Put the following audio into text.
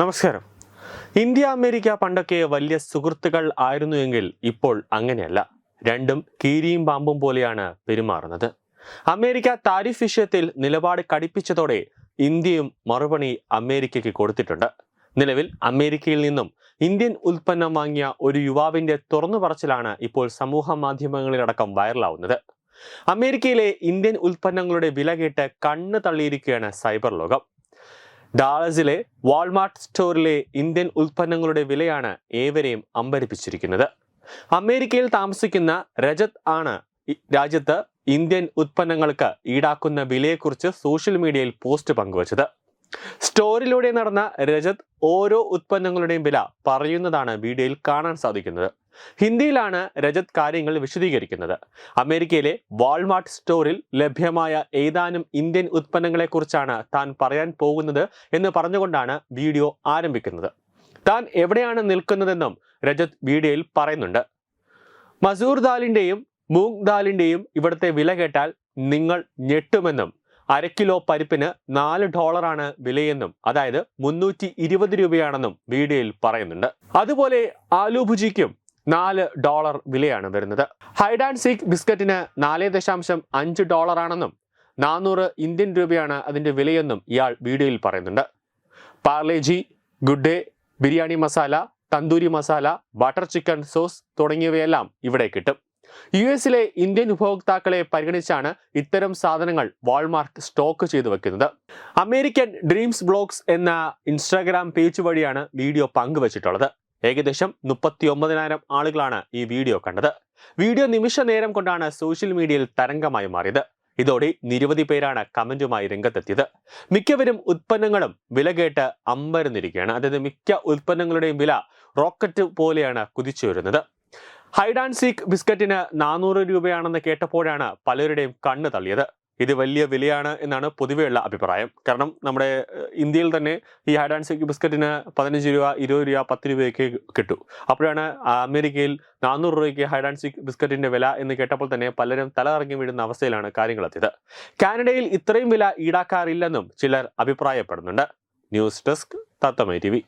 നമസ്കാരം. India America പണ്ടൊക്കെ വലിയ സുഹൃത്തുക്കൾ ആയിരുന്നുവെങ്കിൽ ഇപ്പോൾ അങ്ങനെയല്ല. രണ്ടും കീരിയും പാമ്പും പോലെയാണ് പെരുമാറുന്നത്. അമേരിക്ക താരിഫ് വിഷയത്തിൽ നിലപാട് കടിപ്പിച്ചതോടെ ഇന്ത്യയും മറുപടി അമേരിക്കയ്ക്ക് കൊടുത്തിട്ടുണ്ട്. നിലവിൽ അമേരിക്കയിൽ നിന്നും ഇന്ത്യൻ ഉൽപ്പന്നം വാങ്ങിയ ഒരു യുവാവിന്റെ തുറന്നു പറച്ചിലാണ് ഇപ്പോൾ സമൂഹ മാധ്യമങ്ങളിലടക്കം വൈറലാവുന്നത്. അമേരിക്കയിലെ ഇന്ത്യൻ ഉൽപ്പന്നങ്ങളുടെ വില കേട്ട് കണ്ണ് തള്ളിയിരിക്കുകയാണ് സൈബർ ലോകം. ഡാളസിലെ വാൾമാർട്ട് സ്റ്റോറിലെ ഇന്ത്യൻ ഉൽപ്പന്നങ്ങളുടെ വിലയാണ് ഏവരെയും അമ്പരിപ്പിച്ചിരിക്കുന്നത്. അമേരിക്കയിൽ താമസിക്കുന്ന രജത് ആണ് രാജ്യത്ത് ഇന്ത്യൻ ഉൽപ്പന്നങ്ങൾക്ക് ഈടാക്കുന്ന വിലയെക്കുറിച്ച് സോഷ്യൽ മീഡിയയിൽ പോസ്റ്റ് പങ്കുവച്ചത്. സ്റ്റോറിലൂടെ നടന്ന രജത് ഓരോ ഉൽപ്പന്നങ്ങളുടെയും വില പറയുന്നതാണ് വീഡിയോയിൽ കാണാൻ സാധിക്കുന്നത്. ഹിന്ദിയിലാണ് രജത് കാര്യങ്ങൾ വിശദീകരിക്കുന്നത്. അമേരിക്കയിലെ വാൾമാർട്ട് സ്റ്റോറിൽ ലഭ്യമായ ഏതാനും ഇന്ത്യൻ ഉൽപ്പന്നങ്ങളെക്കുറിച്ചാണ് താൻ പറയാൻ പോകുന്നത് എന്ന് പറഞ്ഞുകൊണ്ടാണ് വീഡിയോ ആരംഭിക്കുന്നത്. താൻ എവിടെയാണ് നിൽക്കുന്നതെന്നും രജത് വീഡിയോയിൽ പറയുന്നുണ്ട്. മസൂർ ദാലിന്റെയും മൂങ് ദാലിന്റെയും ഇവിടുത്തെ വില കേട്ടാൽ നിങ്ങൾ ഞെട്ടുമെന്നും അര കിലോ പരിപ്പിന് നാല് ഡോളറാണ് വിലയെന്നും അതായത് മുന്നൂറ്റി ഇരുപത് രൂപയാണെന്നും വീഡിയോയിൽ പറയുന്നുണ്ട്. അതുപോലെ ആലു ഭുജിക്കും നാല് ഡോളർ വിലയാണ് വരുന്നത്. ഹൈഡ് ആൻഡ് സീക്ക് ബിസ്ക്കറ്റിന് നാല് ദശാംശം അഞ്ച് ഡോളറാണെന്നും നാനൂറ് ഇന്ത്യൻ രൂപയാണ് അതിന്റെ വിലയെന്നും ഇയാൾ വീഡിയോയിൽ പറയുന്നുണ്ട്. Parle G good day biryani masala tandoori masala butter chicken sauce തുടങ്ങിയവയെല്ലാം ഇവിടെ കിട്ടും. യു എസിലെ ഇന്ത്യൻ ഉപഭോക്താക്കളെ പരിഗണിച്ചാണ് ഇത്തരം സാധനങ്ങൾ വാൾമാർക്ക് സ്റ്റോക്ക് ചെയ്തു വെക്കുന്നത്. അമേരിക്കൻ ഡ്രീംസ് ബ്ലോഗ്സ് എന്ന ഇൻസ്റ്റാഗ്രാം പേജ് വഴിയാണ് വീഡിയോ പങ്കുവച്ചിട്ടുള്ളത്. ഏകദേശം മുപ്പത്തി ഒമ്പതിനായിരം ആളുകളാണ് ഈ വീഡിയോ കണ്ടത്. വീഡിയോ നിമിഷ നേരം കൊണ്ടാണ് സോഷ്യൽ മീഡിയയിൽ തരംഗമായി മാറിയത്. ഇതോടെ നിരവധി പേരാണ് കമന്റുമായി രംഗത്തെത്തിയത്. മിക്കവരും ഉൽപ്പന്നങ്ങളും വില കേട്ട് അമ്പരന്നിരിക്കുകയാണ്. അതായത് മിക്ക ഉൽപ്പന്നങ്ങളുടെയും വില റോക്കറ്റ് പോലെയാണ് കുതിച്ചു വരുന്നത്. ഹൈഡ് ആൻഡ് സീക്ക് ബിസ്ക്കറ്റിന് നാനൂറ് രൂപയാണെന്ന് കേട്ടപ്പോഴാണ് പലരുടെയും കണ്ണ് തള്ളിയത്. ഇത് വലിയ വിലയാണ് എന്നാണ് പൊതുവെയുള്ള അഭിപ്രായം. കാരണം നമ്മുടെ ഇന്ത്യയിൽ തന്നെ ഈ ഹൈഡ് ആൻഡ് സീക്ക് ബിസ്ക്കറ്റിന് പതിനഞ്ച് രൂപ ഇരുപത് രൂപ പത്ത് രൂപയൊക്കെ കിട്ടു. അപ്പോഴാണ് അമേരിക്കയിൽ നാനൂറ് രൂപയ്ക്ക് ഹൈഡ് ആൻഡ് സീക്ക് ബിസ്ക്കറ്റിന്റെ വില എന്ന് കേട്ടപ്പോൾ തന്നെ പലരും തലകറങ്ങി വീഴുന്ന അവസ്ഥയിലാണ് കാര്യങ്ങളെത്തിയത്. കാനഡയിൽ ഇത്രയും വില ഈടാക്കാറില്ലെന്നും ചിലർ അഭിപ്രായപ്പെടുന്നുണ്ട്. ന്യൂസ് ഡെസ്ക് തത്തമൈ ടി